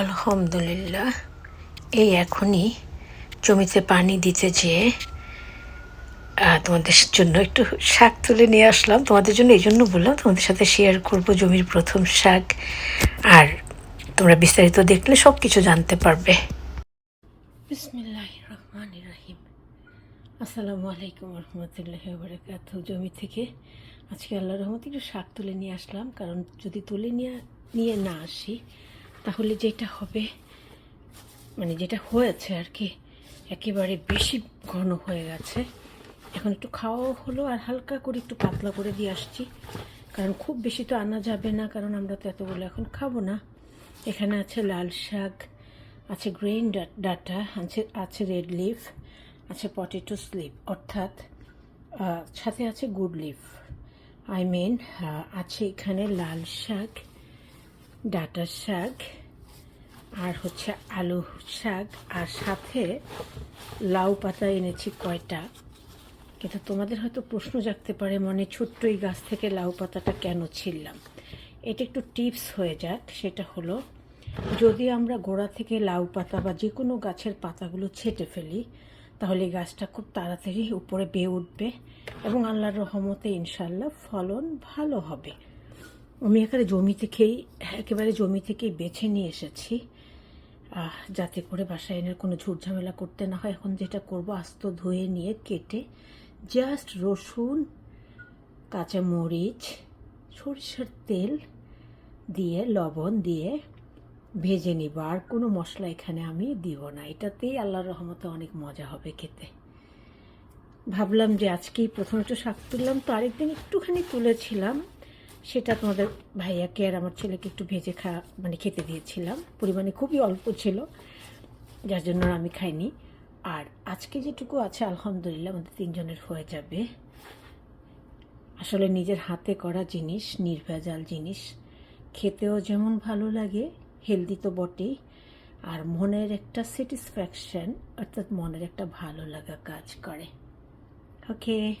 আলহামদুলিল্লাহ। এই এখনই জমিতে পানি দিতে যেয়ে তোমাদের জন্য একটু শাক তুলে নিয়ে আসলাম। তোমাদের জন্য এই জন্য বললাম, তোমাদের সাথে শেয়ার করব জমির প্রথম শাক। আর তোমরা বিস্তারিত দেখলে সব কিছু জানতে পারবে। রহমান রহিম। আসসালামু আলাইকুম রহমতুল্লাহ বারাকাত। জমি থেকে আজকে আল্লাহ রহমত একটু শাক তুলে নিয়ে আসলাম, কারণ যদি তুলে নিয়ে নিয়ে না আসি তাহলে যেটা হবে মানে যেটা হয়েছে আর কি, একেবারে বেশি ঘন হয়ে গেছে। এখন একটু খাওয়াও হলো আর হালকা করে একটু পাতলা করে দিয়ে আসছি। কারণ খুব বেশি তো আনা যাবে না, কারণ আমরা তো এতগুলো এখন খাব না। এখানে আছে লাল শাক, আছে গ্রেন ডাটা, আছে আছে রেড লিফ, আছে পটেটো স্লিপ, অর্থাৎ সাথে আছে গুড লিফ। আই মিন আছে এখানে লাল শাক ডাটা শাক আর হচ্ছে আলু শাক আর সাথে লাউ পাতা এনেছি কয়টা। কিন্তু তোমাদের হয়তো প্রশ্ন জাগতে পারে, মনে ছোট্ট এই গাছ থেকে লাউ পাতাটা কেন ছিললাম এটা একটু টিপস হয়ে যাক, সেটা হলো, যদি আমরা গোড়া থেকে লাউ পাতা বা যে কোনো গাছের পাতাগুলো ছেটে ফেলি, তাহলে এই গাছটা খুব তাড়াতাড়ি উপরে বেয়ে উঠবে এবং আল্লাহর রহমতে ইনশাল্লাহ ফলন ভালো হবে। আমি এখানে জমি থেকেই, একেবারে জমি থেকেই বেছে নিয়ে এসেছি। যাতে করে বাসায় এনে কোনো ঝুট ঝামেলা করতে না হয়। এখন যেটা করব, আস্ত ধুয়ে নিয়ে কেটে জাস্ট রসুন কাঁচা মরিচ সরিষার তেল দিয়ে, লবণ দিয়ে ভেজে নিব। আর কোনো মশলা এখানে আমি দিব না। এটাতেই আল্লাহর রহমতে অনেক মজা হবে খেতে। ভাবলাম যে আজকেই প্রথম একটু শাক তুললাম। তো আরেকদিন একটুখানি তুলেছিলাম। সেটা তোমাদের ভাইয়াকে আর আমার ছেলেকে একটু ভেজে খা মানে খেতে দিয়েছিলাম। পরিমাণে খুবই অল্প ছিল, যার জন্য আমি খাইনি। আর আজকে যেটুকু আছে, আলহামদুলিল্লাহ আমাদের তিনজনের হয়ে যাবে। আসলে নিজের হাতে করা জিনিস, নির্ভেজাল জিনিস, খেতেও যেমন ভালো লাগে হেলদি তো বটেই। আর মনের একটা স্যাটিসফ্যাকশন অর্থাৎ মনের একটা ভালো লাগা কাজ করে। ওকে